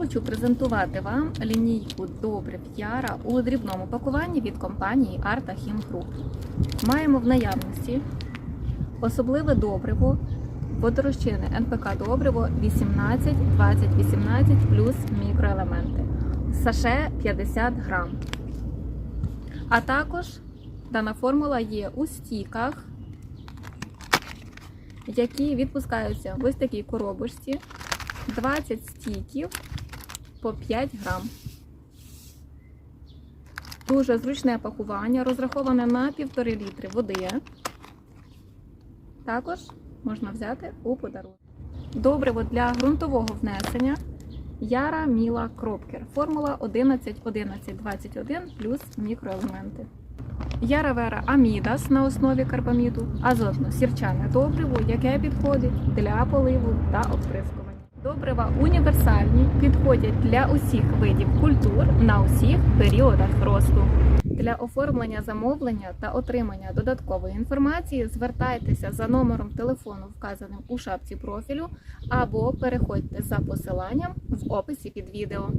Хочу презентувати вам лінійку добрив Яра у дрібному пакуванні від компанії Arta Him Group. Маємо в наявності особливе добриво, водорозчинне НПК добриво 18, 20, 18 плюс мікроелементи. Саше 50 грам. А також дана формула є у стіках, які відпускаються в ось такій коробочці. 20 стіків по 5 грам. Дуже зручне пакування, розраховане на 1,5 літри води. Також можна взяти у подарунок. Добриво для ґрунтового внесення Яра Міла Кропкер. Формула 11 11 21 плюс мікроелементи. Яра Вера Амідас на основі карбаміду, азотно-сірчане добриво, яке підходить для поливу та оприскування. Добрива універсальні, підходять для усіх видів культур на усіх періодах росту. Для оформлення замовлення та отримання додаткової інформації звертайтеся за номером телефону, вказаним у шапці профілю, або переходьте за посиланням в описі під відео.